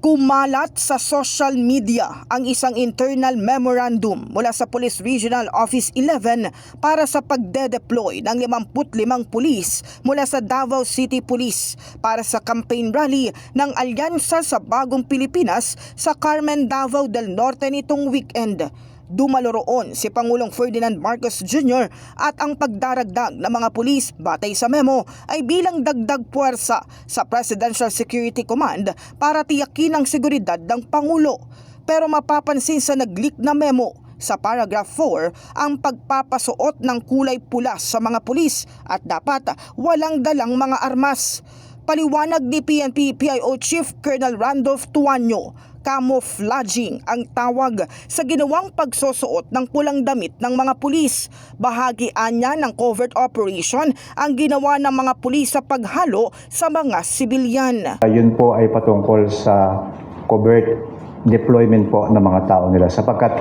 Kumalat sa social media ang isang internal memorandum mula sa Police Regional Office 11 para sa pagde-deploy ng 55 pulis mula sa Davao City Police para sa campaign rally ng Alyansa sa Bagong Pilipinas sa Carmen Davao del Norte nitong weekend. Dumalo roon si Pangulong Ferdinand Marcos Jr. at ang pagdaragdag ng mga pulis batay sa memo ay bilang dagdag puwersa sa Presidential Security Command para tiyakin ang seguridad ng Pangulo. Pero mapapansin sa nag-leak na memo sa paragraph 4 ang pagpapasuot ng kulay pula sa mga pulis at dapat walang dalang mga armas. Paliwanag ni PNP PIO Chief Colonel Randolph Tuanyo, camouflaging ang tawag sa ginawang pagsusuot ng pulang damit ng mga pulis. Bahagian niya ng covert operation ang ginawa ng mga pulis sa paghalo sa mga sibilyan. Yun po ay patungkol sa covert deployment po ng mga tao nila sapagkat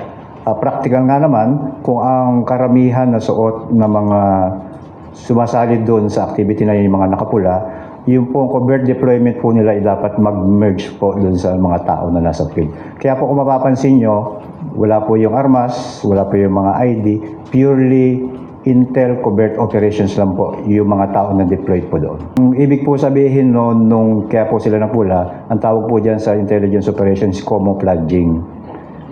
uh, practical nga naman kung ang karamihan na suot ng mga sumasali doon sa activity na yun, yung mga nakapula, yung po covert deployment po nila ay dapat mag-merge po doon sa mga tao na nasa field. Kaya po kung mapapansin nyo, wala po yung armas, wala po yung mga ID, purely intel covert operations lang po yung mga tao na deployed po doon. Ang ibig po sabihin no, nung kaya po sila napula, ang tawag po dyan sa intelligence operations camouflaging.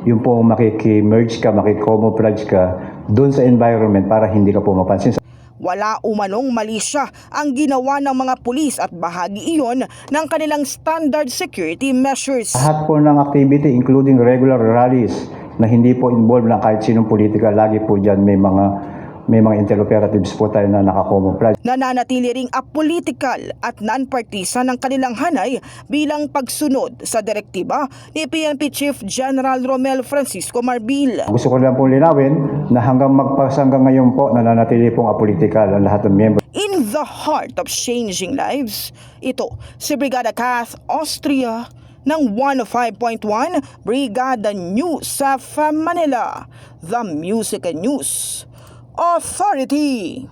Yung po makiki-merge ka, makiki-camouflage ka doon sa environment para hindi ka po mapansin. Wala umanong mali siya ang ginawa ng mga pulis at bahagi iyon ng kanilang standard security measures. Lahat po ng activity, including regular rallies, na hindi po involved na kahit sinong politika, lagi po dyan may mga may mga intel operatives po tayo na nakacamouflage. Nananatili ring apolitical at non-partisan ang kanilang hanay bilang pagsunod sa direktiba ni PNP Chief General Romel Francisco Marbil. Gusto ko lang pong linawin na hanggang magpasanggang ngayon po, nananatili pong apolitical ang lahat ng miyembro. In the heart of changing lives, ito si Brigada Kath Austria ng 105.1 Brigada News sa Manila, The Music and News Authority.